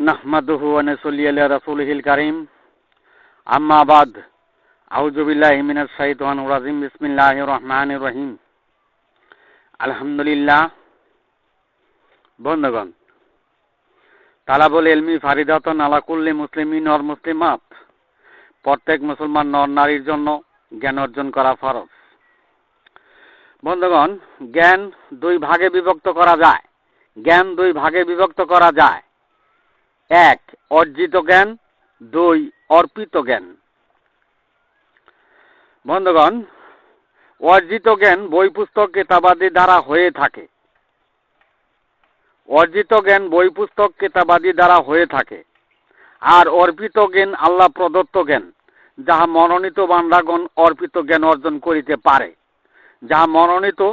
নাহমাদুহু ওয়া নুসাল্লি আলা রাসূলিহিল কারীম। আম্মা বাদ, আউযু বিল্লাহি মিনাশ শাইতানির রাজিম। বিসমিল্লাহির রহমানির রহিম। আলহামদুলিল্লাহ। বন্ধুগণ, তালাবুল এলমি ফারিদাতন আলা কুল্লি মুসলিমিন অর মুসলিমাত। প্রত্যেক মুসলমান নর নারীর জন্য জ্ঞান অর্জন করা ফরজ। বন্ধুগণ, জ্ঞান দুই ভাগে বিভক্ত করা যায়। জ্ঞান দুই ভাগে বিভক্ত করা যায়। এক, অর্জিত জ্ঞান, দুই, অর্পিত জ্ঞান। বন্ধুগণ, অর্জিত জ্ঞান বই পুস্তক কেতাবাদি দ্বারা হয়ে থাকে। অর্জিত জ্ঞান বই পুস্তক কেতাবাদি দ্বারা হয়ে থাকে। আর অর্পিত জ্ঞান আল্লাহ প্রদত্ত জ্ঞান, যাহা মনোনীত বান্দাগণ অর্পিত জ্ঞান অর্জন করিতে পারে। যাহা মনোনীত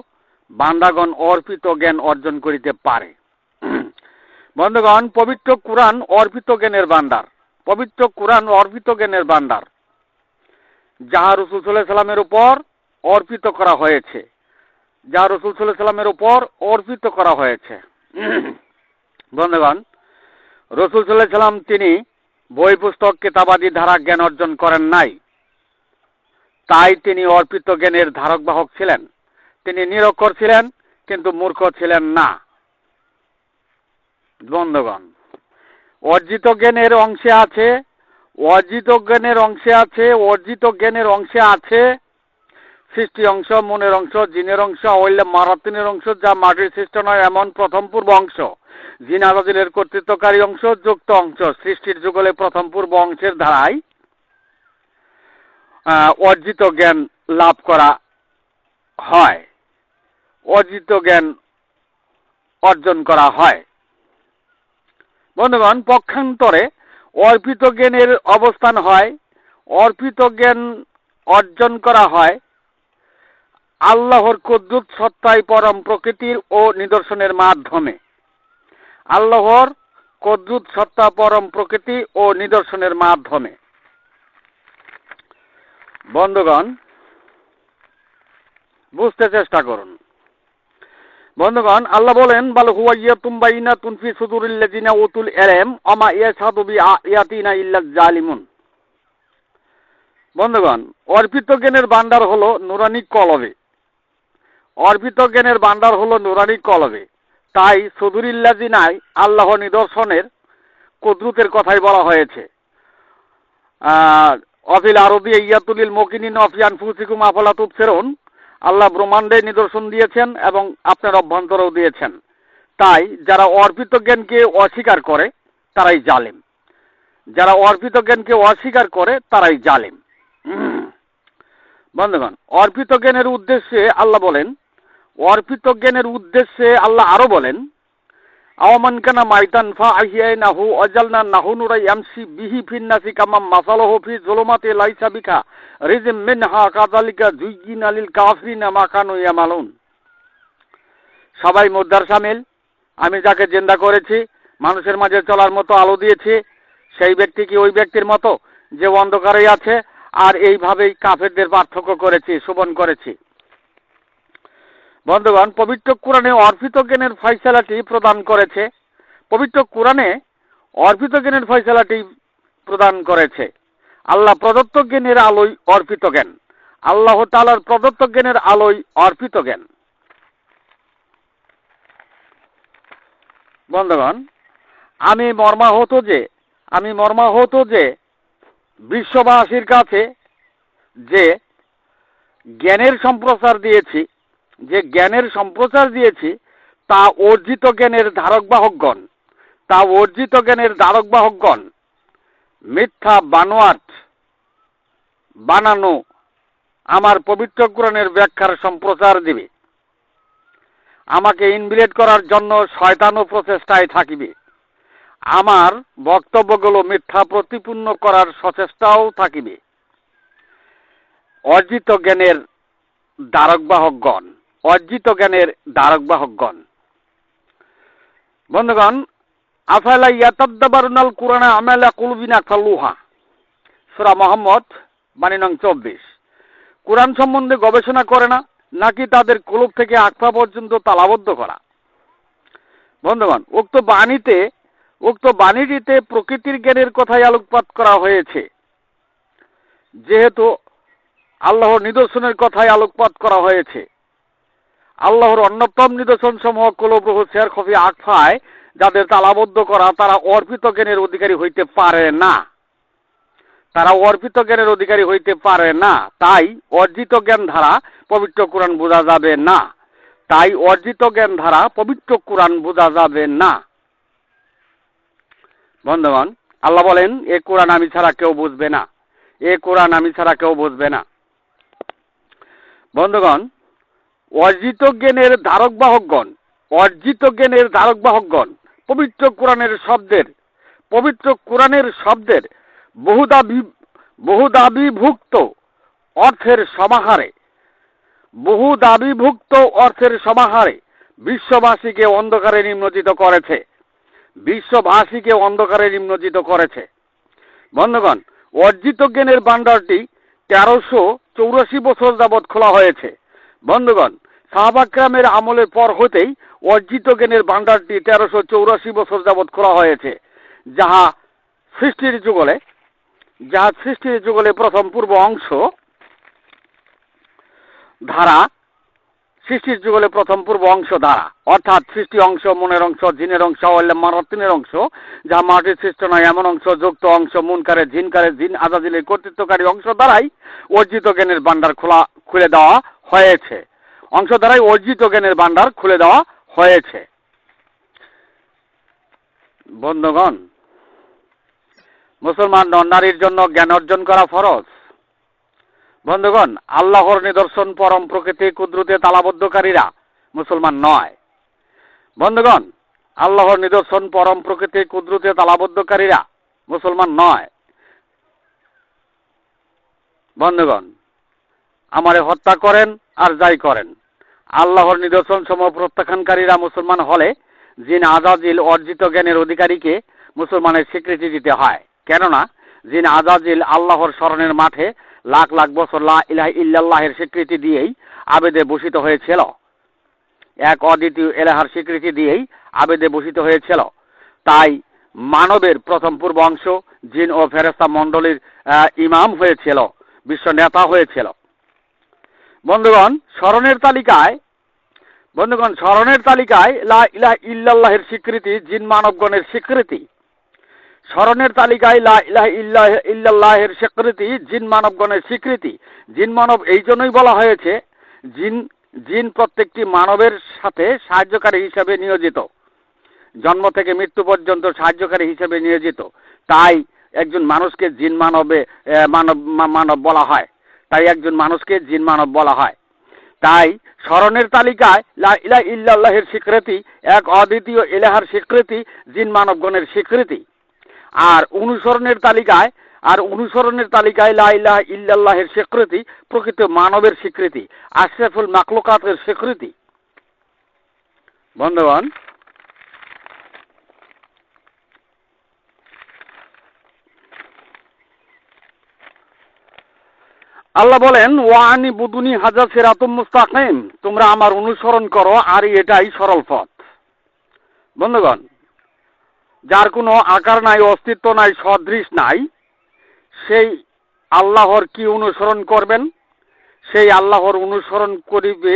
বান্দাগণ অর্পিত জ্ঞান অর্জন করিতে পারে। বন্ধুগণ, পবিত্র কোরআন অর্পিত জ্ঞানের বান্দার পবিত্র কোরআন অর্পিত জ্ঞানের বান্দার যাহা রসুল সাল্লাহ সাল্লামের উপর অর্পিত করা হয়েছে। যা রসুল সাল্লাহ সাল্লামের উপর অর্পিত করা হয়েছে। বন্ধুগণ, রসুল সাল্লাহ সাল্লাম তিনি বই পুস্তক কেতাবাদি ধারা জ্ঞান অর্জন করেন নাই। তাই তিনি অর্পিত জ্ঞানের ধারক বাহক ছিলেন। তিনি নিরক্ষর ছিলেন, কিন্তু মূর্খ ছিলেন না। বন্ধুগণ, অর্জিত জ্ঞানের অংশে আছে, অর্জিত জ্ঞানের অংশে আছে, অর্জিত জ্ঞানের অংশে আছে, সৃষ্টি অংশ, মনের অংশ, জিনের অংশ, অইলে মারাতিনের অংশ, যা মাটির সৃষ্ট নয়, এমন প্রথম পূর্ব অংশ। জিন কর্তৃত্বকারী অংশ, যুক্ত অংশ, সৃষ্টির যুগলে প্রথম পূর্ব অংশের ধারায় অর্জিত জ্ঞান লাভ করা হয়, অর্জিত জ্ঞান অর্জন করা হয়। বন্ধুগণ, পক্ষান্তরে অর্পিত জ্ঞানের অবস্থান হয়, অর্পিত জ্ঞান অর্জন করা হয়, আল্লাহর কদ্দুত সত্তায় পরম প্রকৃতির ও নিদর্শনের মাধ্যমে। আল্লাহর কদ্দুত সত্তা পরম প্রকৃতি ও নিদর্শনের মাধ্যমে। বন্ধুগণ, বুঝতে চেষ্টা করুন। বন্ধুগণ, আল্লাহ বলেন, বাল হুয়াইয়া তুমবাইনা তুনফি সুদুরিল্লাজিনা উতুল এলেম অমা ইয়াসাদুবি ইয়াতিনা ইল্লা জালিমুন বন্ধুগণ, অর্পিত জ্ঞানের বান্ডার হলো নুরানি কলবে। অর্পিত জ্ঞানের বান্ডার হলো নুরানি কলবে। তাই সুদুরিল্লাজিনায় আল্লাহ নিদর্শনের কুদরতের কথাই বলা হয়েছে। অফিল আরবি ইয়াতুলিল মকিনিন, অফিয়ান ফুসিকুম আফলা তুবসেরুন। আল্লাহ ব্রহ্মাণ্ডে নিদর্শন দিয়েছেন এবং আপনার অভ্যন্তরেও দিয়েছেন। তাই যারা অর্পিত জ্ঞানকে অস্বীকার করে, তারাই জালেম। যারা অর্পিত জ্ঞানকে অস্বীকার করে, তারাই জালেম। বন্ধুগণ, অর্পিত জ্ঞানের উদ্দেশ্যে আল্লাহ বলেন, অর্পিত জ্ঞানের উদ্দেশ্যে আল্লাহ আরও বলেন আওয়ামান কানা মাইতান ফা আহিয়াই নাহু অজালনা নাহু নুরাই এমসি বিহি ফিন নাসি কামাম মাসালহ ফি জুলুমাতে লাইসা বিকা রিজিম মিনহা কাযালিকা জুইয়িন আলিল কাফিরিনা মা কানু ইয়ামালুন। সবাই মুদ্রার সামিল, আমি যাকে জেন্দা করেছি, মানুষের মাঝে চলার মতো আলো দিয়েছি, সেই ব্যক্তি কি ওই ব্যক্তির মতো যে অন্ধকারেই আছে? আর এইভাবেই কাফেরদের পার্থক্য করেছি, শোভন করেছি। বন্ধুগণ, পবিত্র কোরআনে অর্পিত জ্ঞানের ফয়সালাটি প্রদান করেছে। পবিত্র কোরআনে অর্পিত জ্ঞানের ফয়সালাটি প্রদান করেছে। আল্লাহ প্রদত্ত জ্ঞানের আলোয় অর্পিত জ্ঞান। আল্লাহ তালার প্রদত্ত জ্ঞানের আলোয় অর্পিত জ্ঞান। বন্ধুগণ, আমি মর্মাহত যে, আমি মর্মাহত যে বিশ্ববাসীর কাছে যে জ্ঞানের সম্প্রচার দিয়েছি যে জ্ঞানের সম্প্রচার দিয়েছি, তা অর্জিত জ্ঞানের ধারক বাহকগণ তা অর্জিত জ্ঞানের ধারক বাহকগণ মিথ্যা বানোয়াট বানানো আমার পবিত্র কোরআনের ব্যাখ্যার সম্প্রচার দিবে। আমাকে ইনভিলেট করার জন্য শয়তানো প্রচেষ্টায় থাকিবে। আমার বক্তব্যগুলো মিথ্যা প্রতিপূর্ণ করার সচেষ্টাও থাকিবে। অর্জিত জ্ঞানের দ্বারকবাহকগণ অর্জিত জ্ঞানের দ্বারকবাহকগণ। বন্ধুগণ, আফালা ইয়াতাদ্দাবারুনাল কোরআনে আমেলা কুলবিনা কাল্লুহা সুরা মোহাম্মদ, বাণী নং চব্বিশ। কোরআন সম্বন্ধে গবেষণা করে না, নাকি তাদের কুলুপ থেকে আকফা পর্যন্ত তালাবদ্ধ করা? বন্ধুগণ, উক্ত বাণীতে, উক্ত বাণীটিতে প্রকৃতির জ্ঞানের কথাই আলোকপাত করা হয়েছে। যেহেতু আল্লাহর নিদর্শনের কথাই আলোকপাত করা হয়েছে। আল্লাহর অন্যতম নিদর্শন সমূহ কলব্রহ শেয়ার খফি আকফায়, যাদের তালাবদ্ধ করা তারা অর্পিত জ্ঞানের অধিকারী হইতে পারে না। তারা অর্পিত জ্ঞানের অধিকারী হইতে পারে না। তাই অর্জিত জ্ঞান ধারা পবিত্র কোরআন বোঝা যাবে না। তাই অর্জিত জ্ঞান ধারা পবিত্র কোরআন বোঝা যাবে না। বন্ধুগণ, আল্লাহ বলেন, এ কোরআন আমি ছাড়া কেউ বুঝবে না। এ কোরআন আমি ছাড়া কেউ বুঝবে না। বন্ধুগণ অর্জিত জ্ঞানের ধারক বাহকগণ, অর্জিত জ্ঞানের ধারক বাহকগণ, পবিত্র কোরআনের শব্দের, পবিত্র কোরআনের শব্দের বহুদাবি বহুদাবিভুক্ত অর্থের সমাহারে বহু দাবিভুক্ত অর্থের সমাহারে বিশ্ববাসীকে অন্ধকারে নিম্নজিত করেছে, বিশ্ববাসীকে অন্ধকারে নিম্নজিত করেছে। বন্ধুগণ, অর্জিত জ্ঞানের ভাণ্ডারটি তেরোশো চৌরাশি বছর যাবৎ খোলা হয়েছে। বন্ধুগণ সাহাবাক্রামের আমলের পর হতেই অর্জিত জ্ঞানের ভাণ্ডারটি তেরোশো চৌরাশি বছর যাবৎ খোলা হয়েছে, যাহা সৃষ্টির যুগলে, যাহা সৃষ্টির যুগলে প্রথম পূর্ব অংশ, ধারা, সৃষ্টির যুগলে প্রথম পূর্ব অংশ ধারা, অর্থাৎ সৃষ্টি অংশ, মনের অংশ, জিনের অংশ অল্লে মারাতিনের অংশ, যা মাটির সৃষ্ট নয়, এমন অংশ, যুক্ত অংশ, মুনকারে, জিনকারে, জিন আজাদিলের কর্তৃত্বকারী অংশ দ্বারাই অর্জিত জ্ঞানের ভাণ্ডার খোলা, খুলে দেওয়া হয়েছে। অংশ দ্বারাই অর্জিত জ্ঞানের ভাণ্ডার খুলে দেওয়া হয়েছে। বন্ধুগণ, মুসলমান নারীর জন্য জ্ঞান অর্জন করা ফরজ। বন্ধুগণ, আল্লাহর নিদর্শন পরম প্রকৃতি কুদ্রুতে তালাবদ্ধকারীরা মুসলমান নয়। বন্ধুগণ, আল্লাহর নিদর্শন পরম প্রকৃতি কুদ্রুতে তালাবদ্ধকারীরা মুসলমান নয়। বন্ধুগণ আমারে হত্যা করেন আর যাই করেন। আল্লাহর নিদর্শন সমূহ প্রত্যাখ্যানকারীরা মুসলমান হলে জিন আজাজিল অর্জিত জ্ঞানের অধিকারীকে মুসলমানের স্বীকৃতি দিতে হয়। কেননা, জিন আজাজিল আল্লাহর স্মরণের মাঠে লাখ লাখ বছর লা ইলাহ ইল্লাল্লাহের স্বীকৃতি দিয়েই আবেদে ভূষিত হয়েছিল। এক অদ্বিতীয় এলাহার স্বীকৃতি দিয়েই আবেদে ভূষিত হয়েছিল। তাই মানবের প্রথম পূর্ব অংশ জিন ও ফেরেস্তা মণ্ডলীর ইমাম হয়েছিল, বিশ্ব নেতা হয়েছিল। বন্ধুগণ, স্মরণের তালিকায়, বন্ধুগণ, স্মরণের তালিকায় লা ইলাহ ইল্লাল্লাহের স্বীকৃতি, জিন মানবগণের স্বীকৃতি। স্মরণের তালিকায় লা ইলাহ ইল্লাহ ইল্লাল্লাহের স্বীকৃতি, জিন মানবগণের স্বীকৃতি। জিন মানব এই জন্যই বলা হয়েছে, জিন জিন প্রত্যেকটি মানবের সাথে সাহায্যকারী হিসাবে নিয়োজিত। জন্ম থেকে মৃত্যু পর্যন্ত সাহায্যকারী হিসেবে নিয়োজিত। তাই একজন মানুষকে জিন মানবে মানব মানব বলা হয়। তাই একজন মানুষকে জিন মানব বলা হয়। তাই স্মরণের তালিকায় লা ইলা ইল্লাল্লাহের স্বীকৃতি, এক অদ্বিতীয় এলাহার স্বীকৃতি, জিন মানবগণের স্বীকৃতি। আর অনুসরণের তালিকায়, আর অনুসরণের তালিকায় লা ইলাহা ইল্লাল্লাহের স্বীকৃতি, প্রকৃত মানবের স্বীকৃতি, আশরাফুল মাকলুকাতের স্বীকৃতি। বন্ধুগণ আল্লাহ বলেন ওয়ানি বুদুনি হাজা সেরাতুম মুস্তাকিম। তোমরা আমার অনুসরণ করো, আর এটাই সরল পথ। বন্ধুগণ, যার কোনো আকার নাই, অস্তিত্ব নাই, সদৃশ নাই, সেই আল্লাহর কি অনুসরণ করবেন? সেই আল্লাহর অনুসরণ করিবে,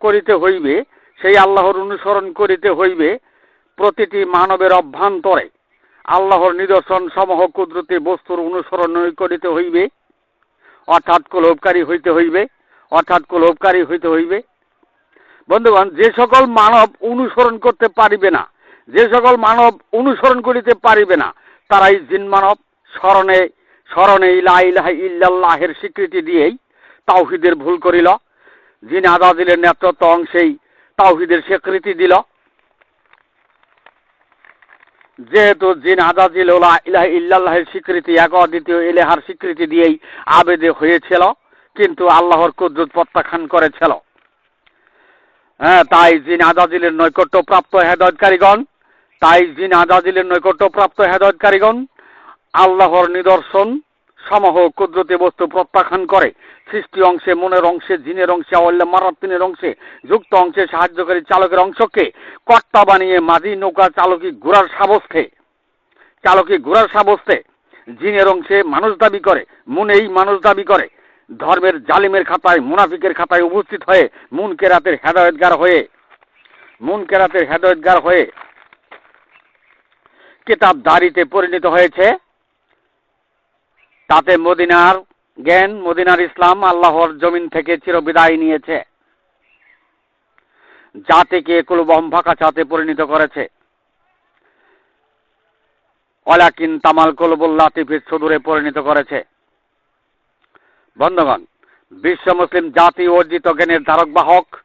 করিতে হইবে, সেই আল্লাহর অনুসরণ করিতে হইবে প্রতিটি মানবের অভ্যন্তরে। আল্লাহর নিদর্শন সমূহ কুদরতি বস্তুর অনুসরণ করিতে হইবে। অর্থাৎ কোলবকারী হইতে হইবে, অর্থাৎ কোলবকারী হইতে হইবে। বন্ধুগণ, যে সকল মানব অনুসরণ করতে পারিবে না, যে সকল মানব অনুসরণ করিতে পারিবে না, তারাই জিন মানব, স্মরণে স্মরণে ইলাহ ইল্লাল্লাহের স্বীকৃতি দিয়েই তাওহিদের ভুল করিল। জিন আদাদিলের নেতৃত্ব অংশেই তাওহিদের স্বীকৃতি দিল। যেহেতু জিন আজাজিল ওলা ইলাহ ইল্লাহের স্বীকৃতি, এক দ্বিতীয় ইলেহার স্বীকৃতি দিয়েই আবেদে হয়েছিল, কিন্তু আল্লাহর কুদ্রুত প্রত্যাখ্যান করেছিল। হ্যাঁ তাই জিন আদাজিলের নৈকট্যপ্রাপ্ত হেদায়তকারীগণ, তাই জিন আজাজিলের নৈকট্যপ্রাপ্ত হেদায়তকারীগণ, আল্লাহর নিদর্শন সমহ কুদরতি বস্তু প্রত্যাখ্যান করে। সৃষ্টি অংশে মনের অংশে, জিনের অংশে অল্লে মারাত্তিনের অংশে, যুক্ত অংশে, সাহায্যকারী চালকের অংশকে, কর্তা বানিয়ে মাঝি, নৌকা চালকী, ঘোড়ার সাবস্থে চালকে, ঘোড়ার সাবস্তে। জিনের অংশে মানুষ দাবি করে, মনেই মানুষ দাবি করে। ধর্মের জালিমের খাতায়, মুনাফিকের খাতায় উপস্থিত হয়ে, মুন কেরাতের হেদায়তগার হয়ে। মুন কেরাতের হেদায়তগার হয়ে। কেতাব দাড়িতে পরিণত হয়েছে তাতে মদিনার জ্ঞান, মদিনার ইসলাম আল্লাহর জমিন থেকে চিরবিদায় নিয়েছে। জাতিকে কুলবহম ফাঁকা চাতে পরিণত করেছে। অলাকিন তামাল কলবুল্লাহ টিফির সুদূরে পরিণত করেছে। বন্ধগণ, বিশ্ব মুসলিম জাতি অর্জিত জ্ঞানের ধারক বাহক,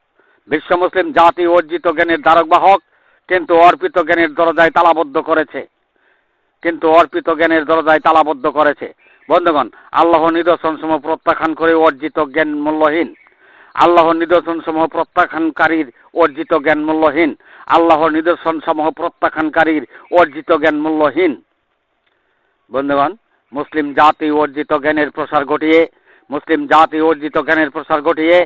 বিশ্ব মুসলিম জাতি অর্জিত জ্ঞানের ধারক বাহক কিন্তু অর্পিত জ্ঞানের দরজায় তালাবদ্ধ করেছে। কিন্তু অর্পিত জ্ঞানের দরজায় তালাবদ্ধ করেছে। বন্ধুগণ আল্লাহ নিদর্শন সমূহ প্রত্যাখ্যান করে অর্জিত জ্ঞান মূল্যহীন আল্লাহর নিদর্শন সমূহ প্রত্যাখ্যানকারীর অর্জিত জ্ঞান মূল্যহীন আল্লাহর নিদর্শন সমূহ প্রত্যাখ্যানকারীর অর্জিত জ্ঞান মূল্যহীন বন্ধুগণ, মুসলিম জাতি অর্জিত জ্ঞানের প্রসার ঘটিয়ে, মুসলিম জাতি অর্জিত জ্ঞানের প্রসার ঘটিয়ে,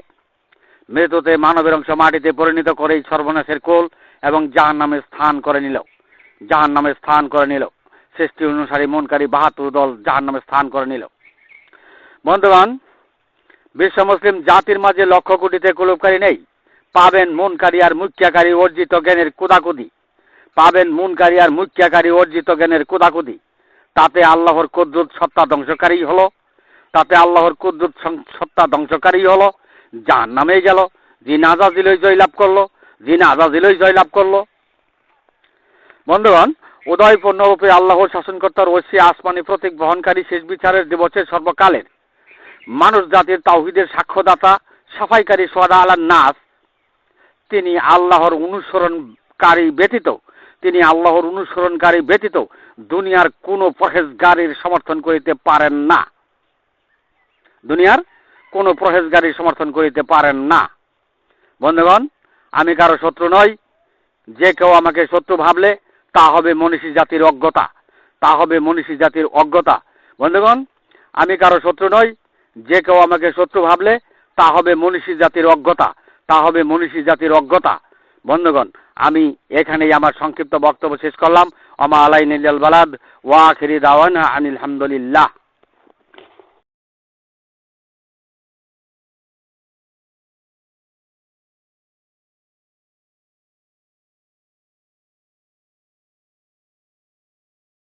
মৃত্যুতে মানবের অংশ মাটিতে পরিণত করেই সর্বনাশের কোল এবং জাহান নামে স্থান করে নিল। জাহান নামে স্থান করে নিল। সৃষ্টি অনুসারী মনকারী বাহাত্তর দল জাহান নামে স্থান করে নিল। বন্ধুগণ, বিশ্ব মুসলিম জাতির মাঝে লক্ষ কোটিতে কুলুপকারী নেই। পাবেন মনকারী আর মুখ্যাকারী অর্জিত জ্ঞানের কুদাকুদি। পাবেন মুনকারী আর মুখ্যাকারী অর্জিত জ্ঞানের কুদাকুদি। তাতে আল্লাহর কুদ্রুত সত্তা ধ্বংসকারী হলো। তাতে আল্লাহর কুদ্রুত সত্তা ধ্বংসকারী হলো। যার নামেই গেল, যিনি আজাজিলই জয়লাভ করল, যিনি আজাজিলই জয়লাভ করল। বন্ধুগণ উদয়পূর্ণরূপে আল্লাহ শাসনকর্তার ঐশী আসমানি প্রতীক বহনকারী শেষ বিচারের দিবসের সর্বকালের। মানুষ জাতির তাওহিদের সাক্ষ্যদাতা, সাফাইকারী সোয়াদা আলার নাস। তিনি আল্লাহর অনুসরণকারী ব্যতীত, তিনি আল্লাহর অনুসরণকারী ব্যতীত দুনিয়ার কোনো পরহেজগারির সমর্থন করিতে পারেন না। দুনিয়ার কোনো পরহেজগারির সমর্থন করিতে পারেন না। বন্ধুগণ, আমি কারও শত্রু নই, যে কেউ আমাকে শত্রু ভাবলে তা হবে মনীষী জাতির অজ্ঞতা। তা হবে মনীষী জাতির অজ্ঞতা। বন্ধুগণ, আমি কারও শত্রু নই। যে কেউ আমাকে শত্রু ভাবলে তা হবে মনীষী জাতির অজ্ঞতা। তা হবে মনীষী জাতির অজ্ঞতা। বন্ধুগণ, আমি এখানেই আমার সংক্ষিপ্ত বক্তব্য শেষ করলাম। আলাই নিজাল বালাদ, ওয়া আখিরি দাওয়ান আনিল হামদুলিল্লাহ।